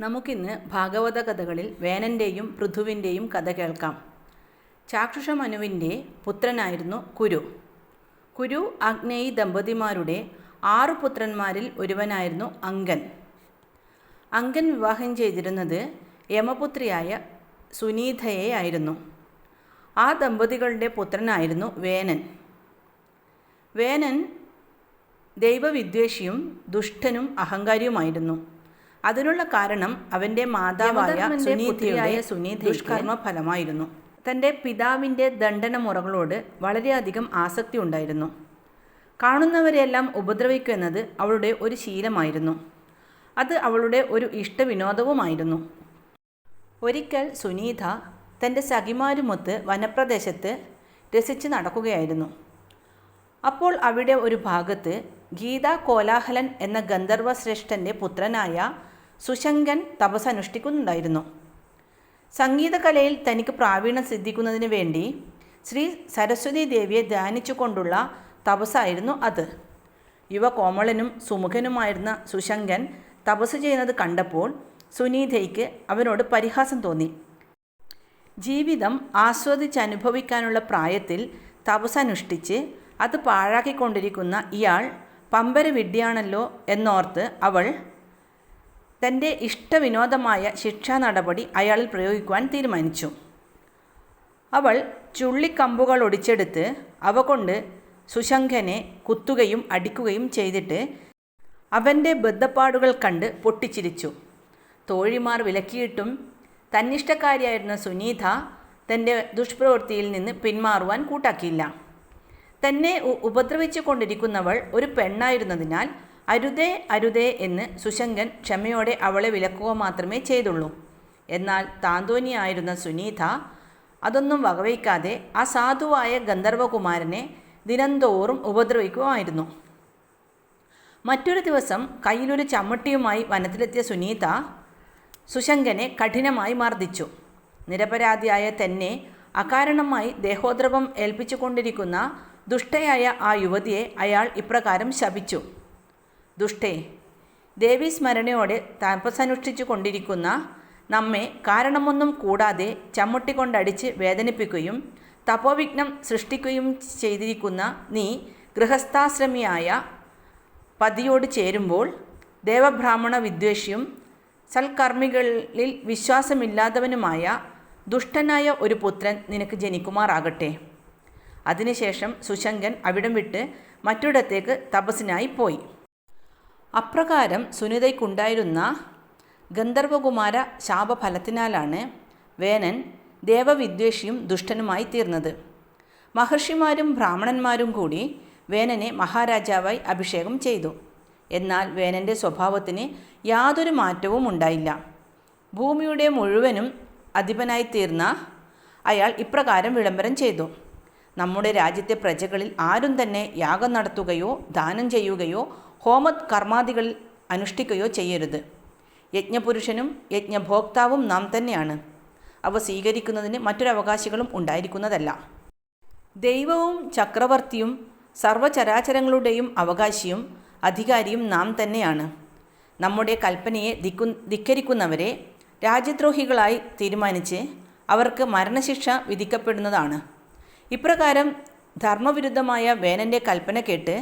നമുക്കിന്ന് ഭാഗവത കഥകളിൽ വേനന്റെയും പൃഥുവിന്റെയും കഥ കേൾക്കാം. ചാക്ഷുഷമനുവിന്റെ പുത്രനായിരുന്നു കുരു. കുരു അഗ്നേയി ദമ്പതിമാരുടെ ആറു പുത്രന്മാരിൽ ഒരുവനായിരുന്നു അങ്കൻ. അങ്കൻ വിവാഹം ചെയ്തിരുന്നത് യമപുത്രിയായ സുനീതയെ ആയിരുന്നു. ആ ദമ്പതികളുടെ പുത്രനായിരുന്നു വേനൻ. വേനൻ ദൈവവിദ്വേഷിയും ദുഷ്ടനും അഹങ്കാരിയുമായിരുന്നു. അതിനുള്ള കാരണം അവന്റെ മാതാവായ സുനീതിയുടെ സുനീതയ്ക്ക് ദുഷ്കർമ്മ ഫലമായിരുന്നു തന്റെ പിതാവിന്റെ ദണ്ഡനമുറകളോട് വളരെയധികം ആസക്തി ഉണ്ടായിരുന്നു. കാണുന്നവരെയെല്ലാം ഉപദ്രവിക്കുന്നത് അവളുടെ ഒരു ശീലമായിരുന്നു. അത് അവളുടെ ഒരു ഇഷ്ടവിനോദവുമായിരുന്നു. ഒരിക്കൽ സുനീത തന്റെ സഖിമാരുമൊത്ത് വനപ്രദേശത്ത് രസിച്ച് നടക്കുകയായിരുന്നു. അപ്പോൾ അവിടെ ഒരു ഭാഗത്ത് ഗീതാ കോലാഹലൻ എന്ന ഗന്ധർവശ്രേഷ്ഠന്റെ പുത്രനായ സുശങ്കൻ തപസ് അനുഷ്ഠിക്കുന്നുണ്ടായിരുന്നു സംഗീതകലയിൽ തനിക്ക് പ്രാവീണ്യം സിദ്ധിക്കുന്നതിന് വേണ്ടി ശ്രീ സരസ്വതി ദേവിയെ ധ്യാനിച്ചുകൊണ്ടുള്ള തപസ്സായിരുന്നു അത്. യുവ കോമളനും സുമുഖനുമായിരുന്ന സുശങ്കൻ തപസ് ചെയ്യുന്നത് കണ്ടപ്പോൾ സുനീതയ്ക്ക് അവനോട് പരിഹാസം തോന്നി. ജീവിതം ആസ്വദിച്ചനുഭവിക്കാനുള്ള പ്രായത്തിൽ തപസ്സനുഷ്ഠിച്ച് അത് പാഴാക്കിക്കൊണ്ടിരിക്കുന്ന ഇയാൾ പമ്പര വിഡ്ഡിയാണല്ലോ എന്നോർത്ത് അവൾ തന്റെ ഇഷ്ടവിനോദമായ ശിക്ഷാ നടപടി അയാളിൽ പ്രയോഗിക്കുവാൻ തീരുമാനിച്ചു. അവൾ ചുള്ളിക്കമ്പുകൾ ഒടിച്ചെടുത്ത് അവ കൊണ്ട് സുശങ്കനെ കുത്തുകയും അടിക്കുകയും ചെയ്തിട്ട് അവന്റെ ബദ്ധപ്പാടുകൾ കണ്ട് പൊട്ടിച്ചിരിച്ചു. തോഴിമാർ വിലക്കിയിട്ടും തന്നിഷ്ടക്കാരിയായിരുന്ന സുനീത തന്റെ ദുഷ്പ്രവൃത്തിയിൽ നിന്ന് പിന്മാറുവാൻ കൂട്ടാക്കിയില്ല. തന്നെ ഉപദ്രവിച്ചു കൊണ്ടിരിക്കുന്നവൾ ഒരു പെണ്ണായിരുന്നതിനാൽ അരുതേ അരുതേ എന്ന് സുശങ്കൻ ക്ഷമയോടെ അവളെ വിലക്കുക മാത്രമേ ചെയ്തുള്ളൂ. എന്നാൽ താന്തോനിയായിരുന്ന സുനീത അതൊന്നും വകവയ്ക്കാതെ ആ സാധുവായ ഗന്ധർവകുമാരനെ ദിനംതോറും ഉപദ്രവിക്കുമായിരുന്നു. മറ്റൊരു ദിവസം കയ്യിലൊരു ചമ്മട്ടിയുമായി വനത്തിലെത്തിയ സുനീത സുശങ്കനെ കഠിനമായി മർദ്ദിച്ചു. നിരപരാധിയായ തന്നെ അകാരണമായി ദേഹോദ്രവം ഏൽപ്പിച്ചുകൊണ്ടിരിക്കുന്ന ദുഷ്ടയായ ആ യുവതിയെ അയാൾ ഇപ്രകാരം ശപിച്ചു. ദുഷ്ടേ ദേവീസ്മരണയോടെ തപസ്സനുഷ്ഠിച്ചു കൊണ്ടിരിക്കുന്ന നമ്മെ കാരണമൊന്നും കൂടാതെ ചമ്മട്ടി കൊണ്ടടിച്ച് വേദനിപ്പിക്കുകയും തപോവിഘ്നം സൃഷ്ടിക്കുകയും ചെയ്തിരിക്കുന്ന നീ ഗൃഹസ്ഥാശ്രമിയായ പതിയോട് ചേരുമ്പോൾ ദേവബ്രാഹ്മണ വിദ്വേഷിയും സൽക്കർമ്മികളിൽ വിശ്വാസമില്ലാത്തവനുമായ ദുഷ്ടനായ ഒരു പുത്രൻ നിനക്ക് ജനിക്കുമാറാകട്ടെ. അതിനുശേഷം സുശങ്കൻ അവിടം വിട്ട് മറ്റൊരിടത്തേക്ക് തപസ്സിനായി പോയി. അപ്രകാരം സുനിതയ്ക്കുണ്ടായിരുന്ന ഗന്ധർവകുമാര ശാപഫലത്തിനാലാണ് വേനൻ ദേവവിദ്വേഷിയും ദുഷ്ടനുമായി തീർന്നത്. മഹർഷിമാരും ബ്രാഹ്മണന്മാരും കൂടി വേനനെ മഹാരാജാവായി അഭിഷേകം ചെയ്തു. എന്നാൽ വേനന്റെ സ്വഭാവത്തിന് യാതൊരു മാറ്റവും ഉണ്ടായില്ല. ഭൂമിയുടെ മുഴുവനും അധിപനായി തീർന്ന അയാൾ ഇപ്രകാരം വിളംബരം ചെയ്തു. നമ്മുടെ രാജ്യത്തെ പ്രജകളിൽ ആരും തന്നെ യാഗം നടത്തുകയോ ദാനം ചെയ്യുകയോ ഹോമ കർമാദികളിൽ അനുഷ്ഠിക്കുകയോ ചെയ്യരുത്. യജ്ഞപുരുഷനും യജ്ഞഭോക്താവും നാം തന്നെയാണ്. അവ സ്വീകരിക്കുന്നതിന് മറ്റൊരവകാശികളും ഉണ്ടായിരിക്കുന്നതല്ല. ദൈവവും ചക്രവർത്തിയും സർവചരാചരങ്ങളുടെയും അവകാശിയും അധികാരിയും നാം തന്നെയാണ്. നമ്മുടെ കൽപ്പനയെ ധിക്കു ധിക്കരിക്കുന്നവരെ രാജ്യദ്രോഹികളായി തീരുമാനിച്ച് അവർക്ക് മരണശിക്ഷ വിധിക്കപ്പെടുന്നതാണ്. ഇപ്രകാരം ധർമ്മവിരുദ്ധമായ വേനന്റെ കൽപ്പന കേട്ട്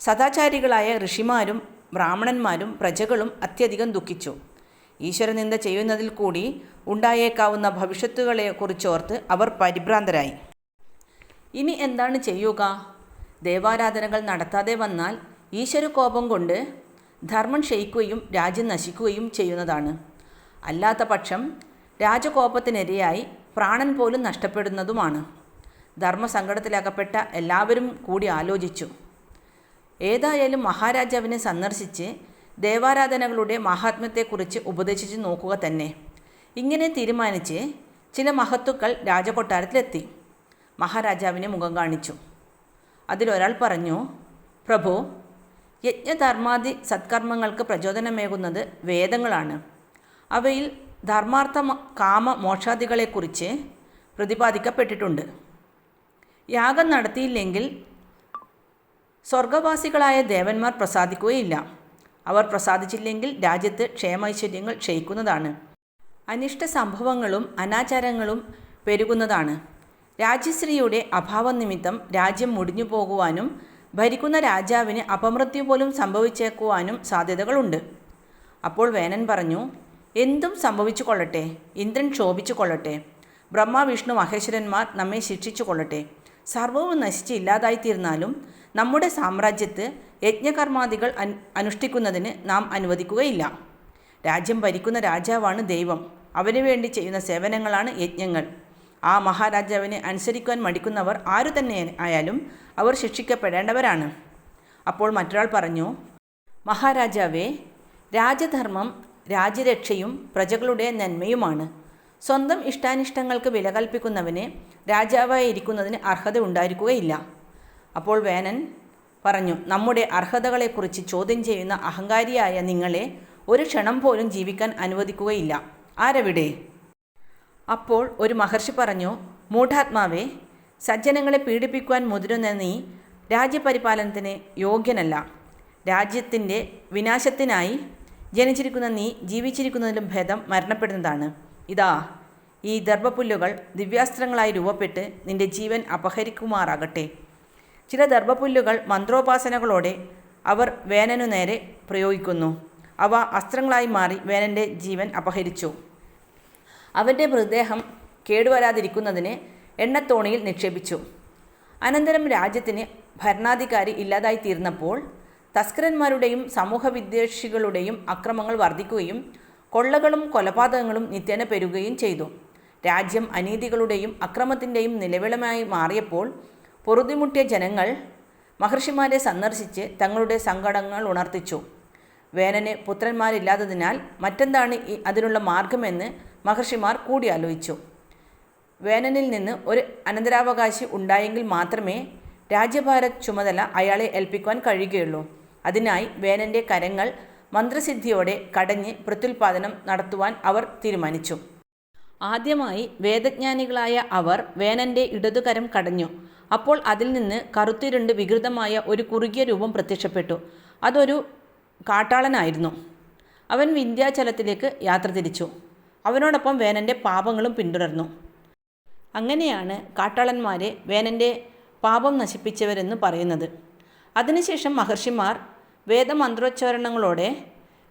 സദാചാരികളായ ഋഷിമാരും ബ്രാഹ്മണന്മാരും പ്രജകളും അത്യധികം ദുഃഖിച്ചു. ഈശ്വരനിന്ദ ചെയ്യുന്നതിൽ കൂടി ഉണ്ടായേക്കാവുന്ന ഭവിഷ്യത്തുകളെക്കുറിച്ചോർത്ത് അവർ പരിഭ്രാന്തരായി. ഇനി എന്താണ് ചെയ്യുക? ദേവാരാധനകൾ നടത്താതെ വന്നാൽ ഈശ്വരകോപം കൊണ്ട് ധർമ്മം ക്ഷയിക്കുകയും രാജ്യം നശിക്കുകയും ചെയ്യുന്നതാണ്. അല്ലാത്ത പക്ഷം രാജകോപത്തിനിരയായി പ്രാണൻ പോലും നഷ്ടപ്പെടുന്നതുമാണ്. ധർമ്മസങ്കടത്തിലകപ്പെട്ട എല്ലാവരും കൂടി ആലോചിച്ചു. ഏതായാലും മഹാരാജാവിനെ സന്ദർശിച്ച് ദേവാരാധനകളുടെ മഹാത്മ്യത്തെക്കുറിച്ച് ഉപദേശിച്ച് നോക്കുക തന്നെ. ഇങ്ങനെ തീരുമാനിച്ച് ചില മഹത്തുക്കൾ രാജകൊട്ടാരത്തിലെത്തി. മഹാരാജാവിനെ മുഖം കാണിച്ചു. അതിലൊരാൾ പറഞ്ഞു പ്രഭു യജ്ഞധർമാദി സത്കർമ്മങ്ങൾക്ക് പ്രചോദനമേകുന്നത് വേദങ്ങളാണ്. അവയിൽ ധർമാർത്ഥ കാമ മോക്ഷാദികളെക്കുറിച്ച് പ്രതിപാദിക്കപ്പെട്ടിട്ടുണ്ട്. യാഗം നടത്തിയില്ലെങ്കിൽ സ്വർഗവാസികളായ ദേവന്മാർ പ്രസാദിക്കുകയില്ല. അവർ പ്രസാദിച്ചില്ലെങ്കിൽ രാജ്യത്ത് ക്ഷേമൈശ്വര്യങ്ങൾ ക്ഷയിക്കുന്നതാണ്. അനിഷ്ട സംഭവങ്ങളും അനാചാരങ്ങളും പെരുകുന്നതാണ്. രാജ്യശ്രീയുടെ അഭാവം നിമിത്തം രാജ്യം മുടിഞ്ഞു പോകുവാനും ഭരിക്കുന്ന രാജാവിന് അപമൃത്യു പോലും സംഭവിച്ചേക്കുവാനും സാധ്യതകളുണ്ട്. അപ്പോൾ വേനൻ പറഞ്ഞു എന്തും സംഭവിച്ചു കൊള്ളട്ടെ ഇന്ദ്രൻ ക്ഷോഭിച്ചു കൊള്ളട്ടെ ബ്രഹ്മ വിഷ്ണു മഹേശ്വരന്മാർ നമ്മെ ശിക്ഷിച്ചു കൊള്ളട്ടെ സർവവും നശിച്ച് ഇല്ലാതായിത്തീർന്നാലും നമ്മുടെ സാമ്രാജ്യത്ത് യജ്ഞകർമാദികൾ അനുഷ്ഠിക്കുന്നതിന് നാം അനുവദിക്കുകയില്ല. രാജ്യം ഭരിക്കുന്ന രാജാവാണ് ദൈവം. അവന് വേണ്ടി ചെയ്യുന്ന സേവനങ്ങളാണ് യജ്ഞങ്ങൾ. ആ മഹാരാജാവിനെ അനുസരിക്കുവാൻ മടിക്കുന്നവർ ആരു തന്നെ ആയാലും അവർ ശിക്ഷിക്കപ്പെടേണ്ടവരാണ്. അപ്പോൾ മറ്റൊരാൾ പറഞ്ഞു മഹാരാജാവേ രാജധർമ്മം രാജ്യരക്ഷയും പ്രജകളുടെ നന്മയുമാണ്. സ്വന്തം ഇഷ്ടാനിഷ്ടങ്ങൾക്ക് വില കൽപ്പിക്കുന്നവന് രാജാവായി ഇരിക്കുന്നതിന് അർഹത ഉണ്ടായിരിക്കുകയില്ല. അപ്പോൾ വേനൻ പറഞ്ഞു നമ്മുടെ അർഹതകളെക്കുറിച്ച് ചോദ്യം ചെയ്യുന്ന അഹങ്കാരിയായ നിങ്ങളെ ഒരു ക്ഷണം പോലും ജീവിക്കാൻ അനുവദിക്കുകയില്ല. ആരവിടെ? അപ്പോൾ ഒരു മഹർഷി പറഞ്ഞു മൂഢാത്മാവേ സജ്ജനങ്ങളെ പീഡിപ്പിക്കുവാൻ മുതിരുന്ന നീ രാജ്യപരിപാലനത്തിന് യോഗ്യനല്ല. രാജ്യത്തിന്റെ വിനാശത്തിനായി ജനിച്ചിരിക്കുന്ന നീ ജീവിച്ചിരിക്കുന്നതിലും ഭേദം മരണപ്പെടുന്നതാണ്. ഇതാ ഈ ദർഭപുല്ലുകൾ ദിവ്യാസ്ത്രങ്ങളായി രൂപപ്പെട്ട് നിന്റെ ജീവൻ അപഹരിക്കുമാറാകട്ടെ. ചില ദർഭപുല്ലുകൾ മന്ത്രോപാസനകളോടെ അവർ വേനനു നേരെ പ്രയോഗിക്കുന്നു. അവ അസ്ത്രങ്ങളായി മാറി വേനന്റെ ജീവൻ അപഹരിച്ചു. അവന്റെ മൃതദേഹം കേടുവരാതിരിക്കുന്നതിന് എണ്ണത്തോണിയിൽ നിക്ഷേപിച്ചു. അനന്തരം രാജ്യത്തിന് ഭരണാധികാരി ഇല്ലാതായി തീർന്നപ്പോൾ തസ്കരന്മാരുടെയും സമൂഹവിദ്വേഷികളുടെയും അക്രമങ്ങൾ വർദ്ധിക്കുകയും കൊള്ളകളും കൊലപാതകങ്ങളും നിത്യേന പെരുകയും ചെയ്തു. രാജ്യം അനീതികളുടെയും അക്രമത്തിന്റെയും നിലവിളമായി മാറിയപ്പോൾ പൊറുതിമുട്ടിയ ജനങ്ങൾ മഹർഷിമാരെ സന്ദർശിച്ച് തങ്ങളുടെ സങ്കടങ്ങൾ ഉണർത്തിച്ചു. വേനന് പുത്രന്മാരില്ലാത്തതിനാൽ മറ്റെന്താണ് അതിനുള്ള മാർഗമെന്ന് മഹർഷിമാർ കൂടിയാലോചിച്ചു. വേനനിൽ നിന്ന് ഒരു അനന്തരാവകാശി ഉണ്ടായെങ്കിൽ മാത്രമേ രാജ്യഭാരത് ചുമതല അയാളെ ഏൽപ്പിക്കുവാൻ കഴിയുകയുള്ളൂ. അതിനായി വേനന്റെ കരങ്ങൾ മന്ത്രസിദ്ധിയോടെ കടഞ്ഞ് പ്രത്യുൽപാദനം നടത്തുവാൻ അവർ തീരുമാനിച്ചു. ആദ്യമായി വേദജ്ഞാനികളായ അവർ വേനന്റെ ഇടതുകരം കടഞ്ഞു. അപ്പോൾ അതിൽ നിന്ന് കറുത്തിരുണ്ട് വികൃതമായ ഒരു കുറുകിയ രൂപം പ്രത്യക്ഷപ്പെട്ടു. അതൊരു കാട്ടാളനായിരുന്നു. അവൻ വിന്ധ്യാചലത്തിലേക്ക് യാത്ര തിരിച്ചു. അവനോടൊപ്പം വേനന്റെ പാപങ്ങളും പിന്തുടർന്നു. അങ്ങനെയാണ് കാട്ടാളന്മാരെ വേനന്റെ പാപം നശിപ്പിച്ചവരെന്ന് പറയുന്നത്. അതിനുശേഷം മഹർഷിമാർ വേദമന്ത്രോച്ചാരണങ്ങളോടെ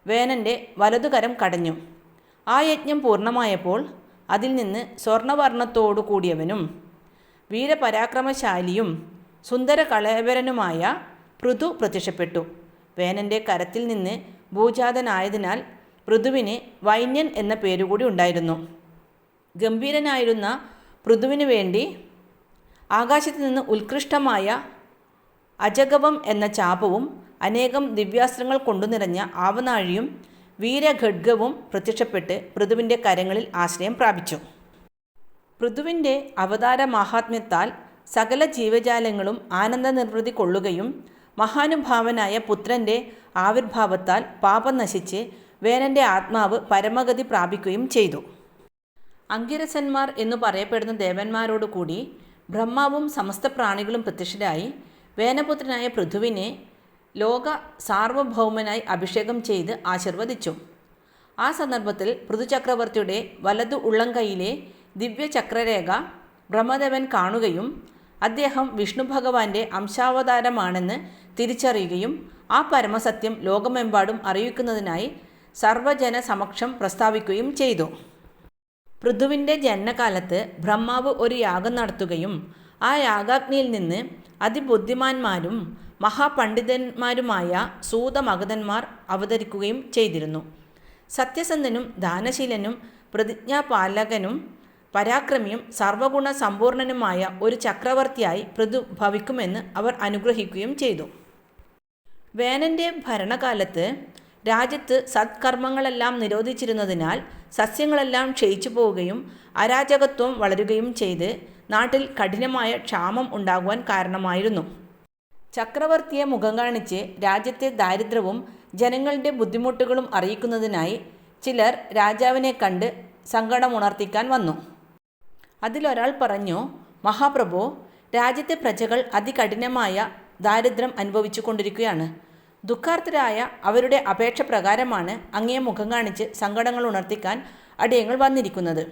വേനന്റെ വലതുകരം കടഞ്ഞു. ആ യജ്ഞം പൂർണമായപ്പോൾ അതിൽ നിന്ന് സ്വർണവർണത്തോടു കൂടിയവനും വീരപരാക്രമശാലിയും സുന്ദര കളയവരനുമായ പൃഥു പ്രത്യക്ഷപ്പെട്ടു. വേനന്റെ കരത്തിൽ നിന്ന് ഭൂജാതനായതിനാൽ പൃഥുവിന് വൈന്യൻ എന്ന പേരുകൂടി ഉണ്ടായിരുന്നു. ഗംഭീരനായിരുന്ന പൃഥുവിന് വേണ്ടി ആകാശത്ത് നിന്ന് ഉത്കൃഷ്ടമായ അജഗവം എന്ന ചാപവും അനേകം ദിവ്യാസ്ത്രങ്ങൾ കൊണ്ടു നിറഞ്ഞ ആവനാഴിയും വീരഘഡ്ഗവും പ്രത്യക്ഷപ്പെട്ട് പൃഥുവിന്റെ കരങ്ങളിൽ ആശ്രയം പ്രാപിച്ചു. പൃഥുവിന്റെ അവതാര മാഹാത്മ്യത്താൽ സകല ജീവജാലങ്ങളും ആനന്ദ നിർവൃതി കൊള്ളുകയും മഹാനുഭാവനായ പുത്രന്റെ ആവിർഭാവത്താൽ പാപം നശിച്ച് വേനന്റെ ആത്മാവ് പരമഗതി പ്രാപിക്കുകയും ചെയ്തു. അങ്കിരസന്മാർ എന്നു പറയപ്പെടുന്ന ദേവന്മാരോടു കൂടി ബ്രഹ്മാവും സമസ്ത പ്രാണികളും പ്രത്യക്ഷരായി വേനപുത്രനായ പൃഥുവിനെ ലോക സാർവഭൗമനായി അഭിഷേകം ചെയ്ത് ആശീർവദിച്ചു. ആ സന്ദർഭത്തിൽ പൃഥുചക്രവർത്തിയുടെ വലതു ഉള്ളംകൈയിലെ ദിവ്യചക്രരേഖ ബ്രഹ്മദേവൻ കാണുകയും അദ്ദേഹം വിഷ്ണു ഭഗവാന്റെ അംശാവതാരമാണെന്ന് തിരിച്ചറിയുകയും ആ പരമസത്യം ലോകമെമ്പാടും അറിയിക്കുന്നതിനായി സർവജന സമക്ഷം പ്രസ്താവിക്കുകയും ചെയ്തു. പൃഥുവിന്റെ ജനനകാലത്ത് ബ്രഹ്മാവ് ഒരു യാഗം നടത്തുകയും ആ യാഗാഗ്നിയിൽ നിന്ന് അതിബുദ്ധിമാന്മാരും മഹാപണ്ഡിതന്മാരുമായ സൂതമഗതന്മാർ അവതരിക്കുകയും ചെയ്തിരുന്നു. സത്യസന്ധനും ദാനശീലനും പ്രതിജ്ഞാപാലകനും പരാക്രമിയും സർവഗുണ സമ്പൂർണനുമായ ഒരു ചക്രവർത്തിയായി പൃഥു ഭവിക്കുമെന്ന് അവർ അനുഗ്രഹിക്കുകയും ചെയ്തു. വേനന്റെ ഭരണകാലത്ത് രാജ്യത്ത് സത്കർമ്മങ്ങളെല്ലാം നിരോധിച്ചിരുന്നതിനാൽ സസ്യങ്ങളെല്ലാം ക്ഷയിച്ചു പോവുകയും അരാജകത്വം വളരുകയും ചെയ്ത് നാട്ടിൽ കഠിനമായ ക്ഷാമം ഉണ്ടാകുവാൻ കാരണമായിരുന്നു. ചക്രവർത്തിയെ മുഖം കാണിച്ച് രാജ്യത്തെ ദാരിദ്ര്യവും ജനങ്ങളുടെ ബുദ്ധിമുട്ടുകളും അറിയിക്കുന്നതിനായി ചിലർ രാജാവിനെ കണ്ട് സങ്കടമുണർത്തിക്കാൻ വന്നു. അതിലൊരാൾ പറഞ്ഞു മഹാപ്രഭു രാജ്യത്തെ പ്രജകൾ അതികഠിനമായ ദാരിദ്ര്യം അനുഭവിച്ചു കൊണ്ടിരിക്കുകയാണ് ദുഃഖാർത്ഥരായ അവരുടെ അപേക്ഷ പ്രകാരമാണ് അങ്ങയെ മുഖം കാണിച്ച് സങ്കടങ്ങൾ ഉണർത്തിക്കാൻ അടിയങ്ങൾ വന്നിരിക്കുന്നത്.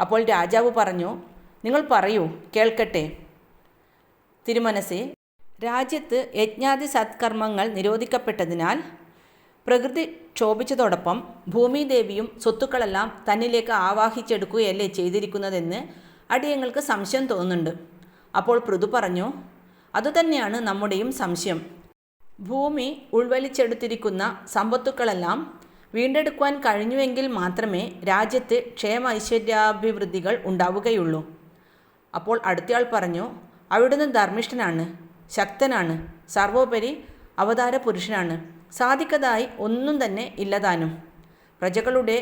അപ്പോൾ രാജാവ് പറഞ്ഞു നിങ്ങൾ പറയൂ കേൾക്കട്ടെ. തിരുമനസെ രാജ്യത്ത് യജ്ഞാതി സത്കർമ്മങ്ങൾ നിരോധിക്കപ്പെട്ടതിനാൽ പ്രകൃതി ക്ഷോഭിച്ചതോടൊപ്പം ഭൂമിദേവിയും സ്വത്തുക്കളെല്ലാം തന്നിലേക്ക് ആവാഹിച്ചെടുക്കുകയല്ലേ ചെയ്തിരിക്കുന്നതെന്ന് അടിയങ്ങൾക്ക് സംശയം തോന്നുന്നുണ്ട്. അപ്പോൾ പൃഥു പറഞ്ഞു അതുതന്നെയാണ് നമ്മുടെയും സംശയം. ഭൂമി ഉൾവലിച്ചെടുത്തിരിക്കുന്ന സമ്പത്തുക്കളെല്ലാം വീണ്ടെടുക്കുവാൻ കഴിഞ്ഞുവെങ്കിൽ മാത്രമേ രാജ്യത്ത് ക്ഷേമ ഐശ്വര്യാഭിവൃദ്ധികൾ ഉണ്ടാവുകയുള്ളൂ. അപ്പോൾ അടുത്തയാൾ പറഞ്ഞു അവിടുന്ന് ധർമ്മിഷ്ഠനാണ് ശക്തനാണ് സർവോപരി അവതാര പുരുഷനാണ് സാധിക്കതായി ഒന്നും തന്നെ ഇല്ലതാനും. പ്രജകളുടെ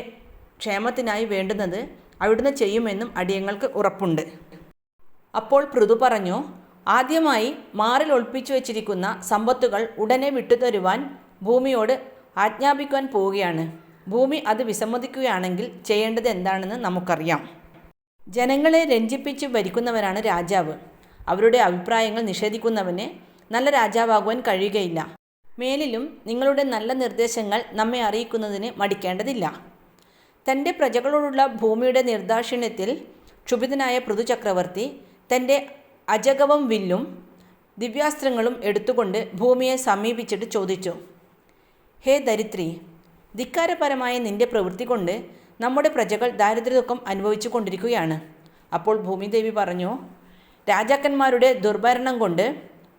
ക്ഷേമത്തിനായി വേണ്ടുന്നത് അവിടുന്ന് ചെയ്യുമെന്നും അടിയങ്ങൾക്ക് ഉറപ്പുണ്ട്. അപ്പോൾ പൃഥു പറഞ്ഞു ആദ്യമായി മാറിൽ ഒളിപ്പിച്ചു വച്ചിരിക്കുന്ന സമ്പത്തുകൾ ഉടനെ വിട്ടുതരുവാൻ ഭൂമിയോട് ആജ്ഞാപിക്കുവാൻ പോവുകയാണ്. ഭൂമി അത് വിസമ്മതിക്കുകയാണെങ്കിൽ ചെയ്യേണ്ടത് എന്താണെന്ന് നമുക്കറിയാം. ജനങ്ങളെ രഞ്ജിപ്പിച്ച് ഭരിക്കുന്നവരാണ് രാജാവ്. അവരുടെ അഭിപ്രായങ്ങൾ നിഷേധിക്കുന്നവന് നല്ല രാജാവാകുവാൻ കഴിയുകയില്ല. മേലിലും നിങ്ങളുടെ നല്ല നിർദ്ദേശങ്ങൾ നമ്മെ അറിയിക്കുന്നതിന് മടിക്കേണ്ടതില്ല. തന്റെ പ്രജകളോടുള്ള ഭൂമിയുടെ നിർദാക്ഷിണ്യത്തിൽ ക്ഷുഭിതനായ പൃഥു ചക്രവർത്തി തന്റെ അജഗവം വില്ലും ദിവ്യാസ്ത്രങ്ങളും എടുത്തുകൊണ്ട് ഭൂമിയെ സമീപിച്ചിട്ട് ചോദിച്ചു ഹേ ദരിത്രി ധിക്കാരപരമായ നിന്റെ പ്രവൃത്തി കൊണ്ട് നമ്മുടെ പ്രജകൾ ദാരിദ്ര്യദുഃഖം അനുഭവിച്ചു കൊണ്ടിരിക്കുകയാണ്. അപ്പോൾ ഭൂമിദേവി പറഞ്ഞു രാജാക്കന്മാരുടെ ദുർഭരണം കൊണ്ട്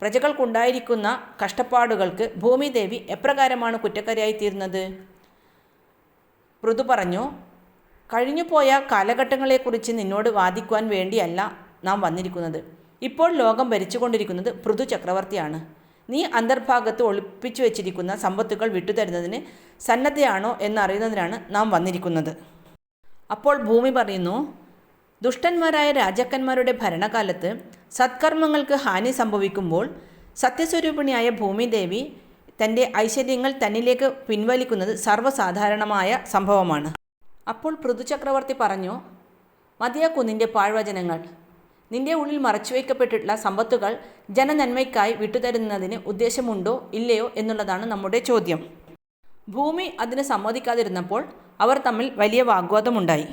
പ്രജകൾക്കുണ്ടായിരിക്കുന്ന കഷ്ടപ്പാടുകൾക്ക് ഭൂമിദേവി എപ്രകാരമാണ് കുറ്റക്കാരിയായി തീരുന്നത് പൃഥു പറഞ്ഞു കഴിഞ്ഞുപോയ കാലഘട്ടങ്ങളെക്കുറിച്ച് നിന്നോട് വാദിക്കുവാൻ വേണ്ടിയല്ല നാം വന്നിരിക്കുന്നത്. ഇപ്പോൾ ലോകം ഭരിച്ചുകൊണ്ടിരിക്കുന്നത് പൃഥു ചക്രവർത്തിയാണ്. നീ അന്തർഭാഗത്ത് ഒളിപ്പിച്ചു വെച്ചിരിക്കുന്ന സമ്പത്തുകൾ വിട്ടുതരുന്നതിന് സന്നദ്ധയാണോ എന്നറിയുന്നതിനാണ് നാം വന്നിരിക്കുന്നത്. അപ്പോൾ ഭൂമി പറയുന്നു ദുഷ്ടന്മാരായ രാജാക്കന്മാരുടെ ഭരണകാലത്ത് സത്കർമ്മങ്ങൾക്ക് ഹാനി സംഭവിക്കുമ്പോൾ സത്യസ്വരൂപിണിയായ ഭൂമിദേവി തന്റെ ഐശ്വര്യങ്ങൾ തന്നിലേക്ക് പിൻവലിക്കുന്നത് സർവസാധാരണമായ സംഭവമാണ്. അപ്പോൾ പൃഥു ചക്രവർത്തി പറഞ്ഞു മതിയാക്കൂ നിന്റെ പാഴ്വചനങ്ങൾ. നിന്റെ ഉള്ളിൽ മറച്ചുവെക്കപ്പെട്ടിട്ടുള്ള സമ്പത്തുകൾ ജനനന്മയ്ക്കായി വിട്ടുതരുന്നതിന് ഉദ്ദേശമുണ്ടോ ഇല്ലയോ എന്നുള്ളതാണ് നമ്മുടെ ചോദ്യം. ഭൂമി അതിന് സമ്മതിക്കാതിരുന്നപ്പോൾ അവർ തമ്മിൽ വലിയ വാഗ്വാദമുണ്ടായി.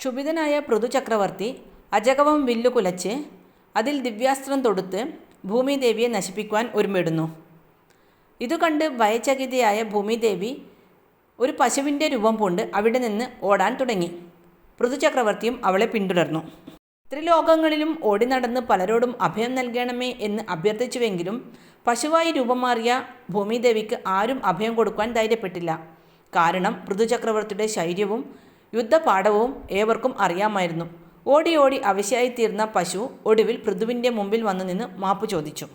ക്ഷുഭിതനായ പൃഥു ചക്രവർത്തി അജകവം വില്ലു കുലച്ച് അതിൽ ദിവ്യാസ്ത്രം തൊടുത്ത് ഭൂമിദേവിയെ നശിപ്പിക്കുവാൻ ഒരുമിടുന്നു. ഇതു കണ്ട് ഭയചകിതയായ ഭൂമിദേവി ഒരു പശുവിന്റെ രൂപം പൂണ്ട് അവിടെ നിന്ന് ഓടാൻ തുടങ്ങി. പൃഥു ചക്രവർത്തിയും അവളെ പിന്തുടർന്നു. ത്രിലോകങ്ങളിലും ഓടി നടന്ന് പലരോടും അഭയം നൽകണമേ എന്ന് അഭ്യർത്ഥിച്ചുവെങ്കിലും പശുവായി രൂപം മാറിയ ഭൂമിദേവിക്ക് ആരും അഭയം കൊടുക്കാൻ ധൈര്യപ്പെട്ടില്ല. കാരണം പൃഥു ചക്രവർത്തിയുടെ ശൈര്യവും യുദ്ധപാഠവും ഏവർക്കും അറിയാമായിരുന്നു. ഓടി ഓടി അവശയായിത്തീർന്ന പശു ഒടുവിൽ പൃഥുവിന്റെ മുമ്പിൽ വന്നു നിന്ന് മാപ്പ് ചോദിച്ചു.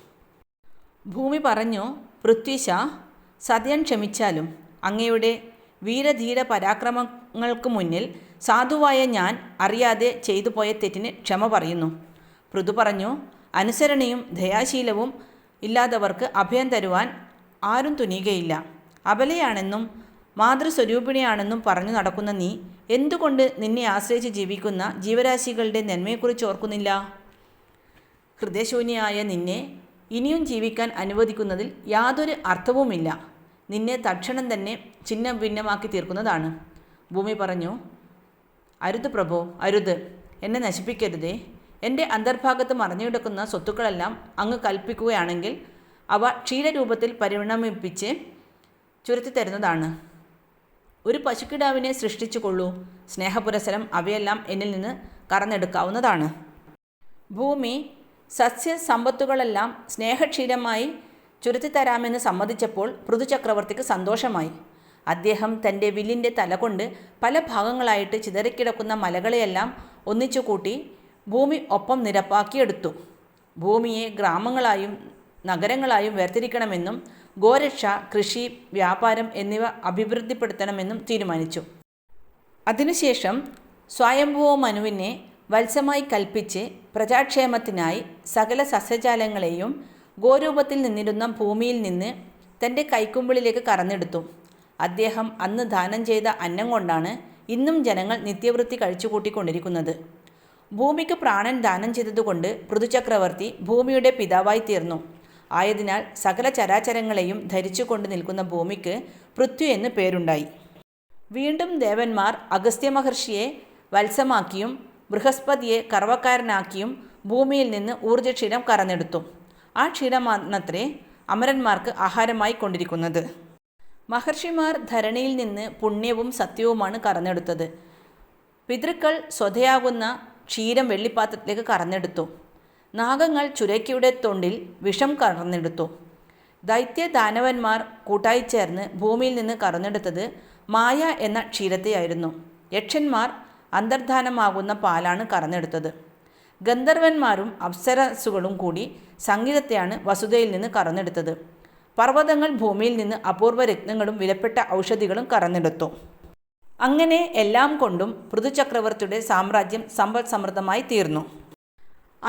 ഭൂമി പറഞ്ഞു പൃഥ്വിശ സത്യൻ ക്ഷമിച്ചാലും അങ്ങയുടെ വീരധീര പരാക്രമങ്ങൾക്ക് മുന്നിൽ സാധുവായ ഞാൻ അറിയാതെ ചെയ്തു പോയ തെറ്റിന് ക്ഷമ പറയുന്നു. പൃഥു പറഞ്ഞു അനുസരണയും ദയാശീലവും ഇല്ലാത്തവർക്ക് അഭയം തരുവാൻ ആരും തുനിയുകയില്ല. അബലയാണെന്നും മാതൃസ്വരൂപിണിയാണെന്നും പറഞ്ഞു നടക്കുന്ന നീ എന്തുകൊണ്ട് നിന്നെ ആശ്രയിച്ച് ജീവിക്കുന്ന ജീവരാശികളുടെ നന്മയെക്കുറിച്ച് ഓർക്കുന്നില്ല? ഹൃദയശൂന്യയായ നിന്നെ ഇനിയും ജീവിക്കാൻ അനുവദിക്കുന്നതിൽ യാതൊരു അർത്ഥവുമില്ല. നിന്നെ തക്ഷണം തന്നെ ചിഹ്ന ഭിന്നമാക്കി തീർക്കുന്നതാണ്. ഭൂമി പറഞ്ഞു അരുത് പ്രഭോ അരുത്. എന്നെ നശിപ്പിക്കരുതേ. എന്റെ അന്തർഭാഗത്ത് മറഞ്ഞുകിടക്കുന്ന സ്വത്തുക്കളെല്ലാം അങ്ങ് കൽപ്പിക്കുകയാണെങ്കിൽ അവ ക്ഷീരരൂപത്തിൽ പരിണമിപ്പിച്ച് ചുരുത്തി തരുന്നതാണ് ഒരു പശുക്കിടാവിനെ സൃഷ്ടിച്ചുകൊള്ളൂ സ്നേഹപുരസരം അവയെല്ലാം എന്നിൽ നിന്ന് കറന്നെടുക്കാവുന്നതാണ്. ഭൂമി സസ്യസമ്പത്തുകളെല്ലാം സ്നേഹക്ഷീരമായി ചുരുത്തിത്തരാമെന്ന് സമ്മതിച്ചപ്പോൾ പൃഥുചക്രവർത്തിക്ക് സന്തോഷമായി. അദ്ദേഹം തന്റെ വില്ലിന്റെ തലകൊണ്ട് പല ഭാഗങ്ങളായിട്ട് ചിതറിക്കിടക്കുന്ന മലകളെയെല്ലാം ഒന്നിച്ചു കൂട്ടി ഭൂമി ഒപ്പം നിരപ്പാക്കിയെടുത്തു. ഭൂമിയെ ഗ്രാമങ്ങളായും നഗരങ്ങളായും വേർതിരിക്കണമെന്നും ഗോരക്ഷ കൃഷി വ്യാപാരം എന്നിവ അഭിവൃദ്ധിപ്പെടുത്തണമെന്നും തീരുമാനിച്ചു. അതിനുശേഷം സ്വയംഭൂവ മനുവിനെ വത്സമായി കൽപ്പിച്ച് പ്രജാക്ഷേമത്തിനായി സകല സസ്യജാലങ്ങളെയും ഗോരൂപത്തിൽ നിന്നിരുന്ന ഭൂമിയിൽ നിന്ന് തന്റെ കൈക്കുമ്പിളിലേക്ക് കറന്നെടുത്തു. അദ്ദേഹം അന്ന് ദാനം ചെയ്ത അന്നം കൊണ്ടാണ് ഇന്നും ജനങ്ങൾ നിത്യവൃത്തി കഴിച്ചുകൂട്ടിക്കൊണ്ടിരിക്കുന്നത്. ഭൂമിക്ക് പ്രാണൻ ദാനം ചെയ്തതുകൊണ്ട് പൃഥുചക്രവർത്തി ഭൂമിയുടെ പിതാവായി തീർന്നു. ആയതിനാൽ സകല ചരാചരങ്ങളെയും ധരിച്ചുകൊണ്ട് നിൽക്കുന്ന ഭൂമിക്ക് പൃഥ്വി എന്ന് പേരുണ്ടായി. വീണ്ടും ദേവന്മാർ അഗസ്ത്യ മഹർഷിയെ വത്സമാക്കിയും ബൃഹസ്പതിയെ കറവക്കാരനാക്കിയും ഭൂമിയിൽ നിന്ന് ഊർജക്ഷീണം കറന്നെടുത്തു. ആ ക്ഷീരമാണത്രേ അമരന്മാർക്ക് ആഹാരമായി കൊണ്ടിരിക്കുന്നത്. മഹർഷിമാർ ധരണിയിൽ നിന്ന് പുണ്യവും സത്യവുമാണ് കറന്നെടുത്തത്. പിതൃക്കൾ സ്വതയാകുന്ന ക്ഷീരം വെള്ളിപ്പാത്രത്തിലേക്ക് കറന്നെടുത്തു. നാഗങ്ങൾ ചുരയ്ക്കയുടെ തൊണ്ടിൽ വിഷം കറന്നെടുത്തു ദൈത്യ ദാനവന്മാർ കൂട്ടായി ചേർന്ന് ഭൂമിയിൽ നിന്ന് കറന്നെടുത്തത് മായ എന്ന ക്ഷീരത്തെയായിരുന്നു. യക്ഷന്മാർ അന്തർധാനമാകുന്ന പാലാണ് കറന്നെടുത്തത് ഗന്ധർവന്മാരും അപ്സരസുകളും കൂടി സംഗീതത്തെയാണ് വസുതയിൽ നിന്ന് കറന്നെടുത്തത് പർവതങ്ങൾ ഭൂമിയിൽ നിന്ന് അപൂർവ രത്നങ്ങളും വിലപ്പെട്ട ഔഷധികളും കറന്നെടുത്തു അങ്ങനെ എല്ലാം കൊണ്ടും പൃഥുചക്രവർത്തിയുടെ സാമ്രാജ്യം സമ്പൽ സമൃദ്ധമായി തീർന്നു.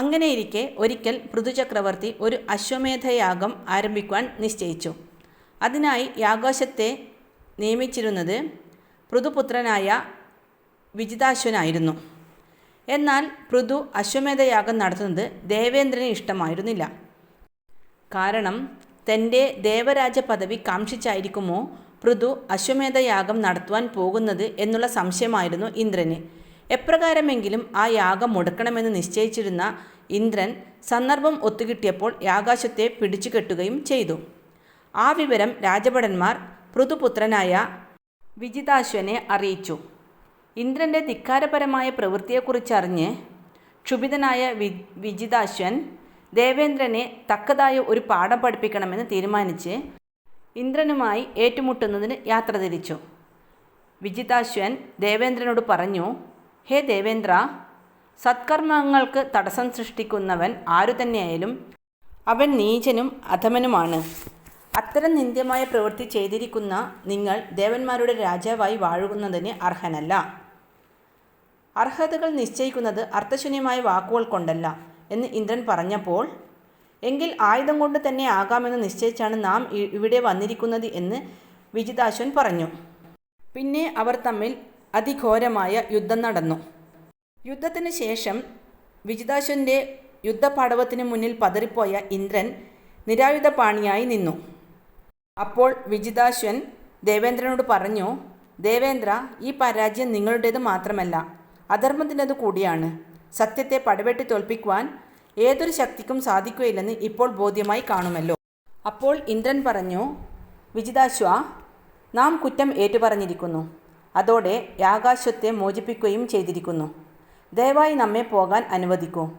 അങ്ങനെയിരിക്കെ ഒരിക്കൽ പൃഥുചക്രവർത്തി ഒരു അശ്വമേധയാഗം ആരംഭിക്കുവാൻ നിശ്ചയിച്ചു. അതിനായി യാഗോശത്തെ നിയമിച്ചിരുന്നത് പൃഥുപുത്രനായ വിജിതാശ്വനായിരുന്നു. എന്നാൽ പൃഥു അശ്വമേധയാഗം നടത്തുന്നത് ദേവേന്ദ്രന് ഇഷ്ടമായിരുന്നില്ല. കാരണം തന്റെ ദേവരാജ പദവി കാംക്ഷിച്ചായിരിക്കുമോ പൃഥു അശ്വമേധയാഗം നടത്തുവാൻ പോകുന്നത് എന്നുള്ള സംശയമായിരുന്നു ഇന്ദ്രന്. എപ്രകാരമെങ്കിലും ആ യാഗം മുടക്കണമെന്ന് നിശ്ചയിച്ചിരുന്ന ഇന്ദ്രൻ സന്ദർഭം ഒത്തുകിട്ടിയപ്പോൾ യാകാശത്തെ പിടിച്ചു കെട്ടുകയും ചെയ്തു. ആ വിവരം രാജഭടന്മാർ പൃഥുപുത്രനായ വിജിതാശ്വനെ അറിയിച്ചു. ഇന്ദ്രന്റെ ധിക്കാരപരമായ പ്രവൃത്തിയെക്കുറിച്ചറിഞ്ഞ് ക്ഷുഭിതനായ വി വിജിതാശ്വൻ ദേവേന്ദ്രനെ തക്കതായ ഒരു പാഠം പഠിപ്പിക്കണമെന്ന് തീരുമാനിച്ച് ഇന്ദ്രനുമായി ഏറ്റുമുട്ടുന്നതിന് യാത്ര തിരിച്ചു. വിജിതാശ്വൻ ദേവേന്ദ്രനോട് പറഞ്ഞു ഹേ ദേവേന്ദ്ര സത്കർമ്മങ്ങൾക്ക് തടസ്സം സൃഷ്ടിക്കുന്നവൻ ആരു തന്നെയായാലും അവൻ നീചനും അധമനുമാണ്. അത്തരം നിന്ദ്യമായ പ്രവൃത്തി ചെയ്തിരിക്കുന്ന നിങ്ങൾ ദേവന്മാരുടെ രാജാവായി വാഴുന്നതിന് അർഹനല്ല. അർഹതകൾ നിശ്ചയിക്കുന്നത് അർത്ഥശൂന്യമായ വാക്കുകൾ കൊണ്ടല്ല എന്ന് ഇന്ദ്രൻ പറഞ്ഞപ്പോൾ എങ്കിൽ ആയുധം കൊണ്ട് തന്നെ ആകാമെന്ന് നിശ്ചയിച്ചാണ് നാം ഇവിടെ വന്നിരിക്കുന്നത് എന്ന് വിജിതാശ്വൻ പറഞ്ഞു. പിന്നെ അവർ തമ്മിൽ അതിഘോരമായ യുദ്ധം നടന്നു. യുദ്ധത്തിന് ശേഷം വിജിതാശുവിന്റെ യുദ്ധപാടവത്തിന് മുന്നിൽ പതറിപ്പോയ ഇന്ദ്രൻ നിരായുധപാണിയായി നിന്നു. അപ്പോൾ വിജിതാശ്വൻ ദേവേന്ദ്രനോട് പറഞ്ഞു ദേവേന്ദ്ര ഈ പരാജയം നിങ്ങളുടേത് മാത്രമല്ല അധർമ്മത്തിന്റെത് കൂടിയാണ്. സത്യത്തെ പടവെട്ടി തോൽപ്പിക്കുവാൻ ഏതൊരു ശക്തിക്കും സാധിക്കുകയില്ലെന്ന് ഇപ്പോൾ ബോധ്യമായി കാണുമല്ലോ. അപ്പോൾ ഇന്ദ്രൻ പറഞ്ഞു വിജിതാശ്വ നാം കുറ്റം ഏറ്റുപറഞ്ഞിരിക്കുന്നു. അതോടെ ആകാശത്തെ മോചിപ്പിക്കുകയും ചെയ്തിരിക്കുന്നു. ദയവായി നമ്മെ പോകാൻ അനുവദിക്കൂ.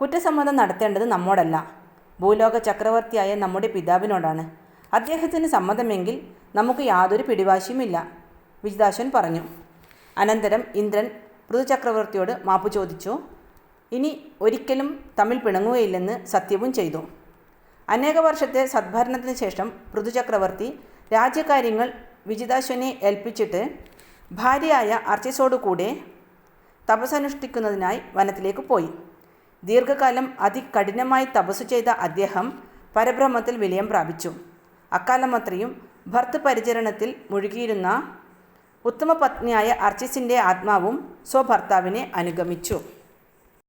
കുറ്റസമ്മതം നടത്തേണ്ടത് നമ്മോടല്ല. ഭൂലോക ചക്രവർത്തിയായ നമ്മുടെ പിതാവിനോടാണ്. അദ്ദേഹത്തിന് സമ്മതമെങ്കിൽ നമുക്ക് യാതൊരു പിടിവാശിയുമില്ല വിജിതാശ്വൻ പറഞ്ഞു. അനന്തരം ഇന്ദ്രൻ പൃഥുചക്രവർത്തിയോട് മാപ്പ് ചോദിച്ചു. ഇനി ഒരിക്കലും തമ്മിൽ പിണങ്ങുകയില്ലെന്ന് സത്യവും ചെയ്തു. അനേക വർഷത്തെ സദ്ഭരണത്തിന് ശേഷം പൃഥുചക്രവർത്തി രാജ്യകാര്യങ്ങൾ വിജിതാശ്വനെ ഏൽപ്പിച്ചിട്ട് ഭാര്യയായ അർച്ചിസോടുകൂടെ തപസ്സനുഷ്ഠിക്കുന്നതിനായി വനത്തിലേക്ക് പോയി. ദീർഘകാലം അതികഠിനമായി തപസ്സു ചെയ്ത അദ്ദേഹം പരബ്രഹ്മത്തിൽ വിലയം പ്രാപിച്ചു. അക്കാലമത്രയും ഭർത്തൃപരിചരണത്തിൽ മുഴുകിയിരുന്ന ഉത്തമപത്നിയായ അർച്ചിസിന്റെ ആത്മാവും സ്വഭർത്താവിനെ അനുഗമിച്ചു.